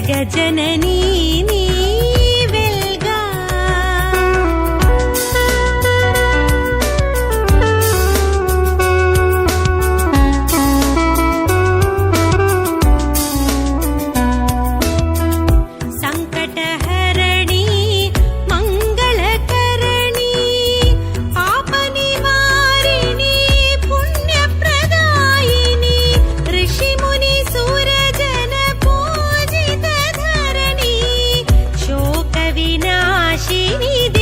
జగజననీ நீதி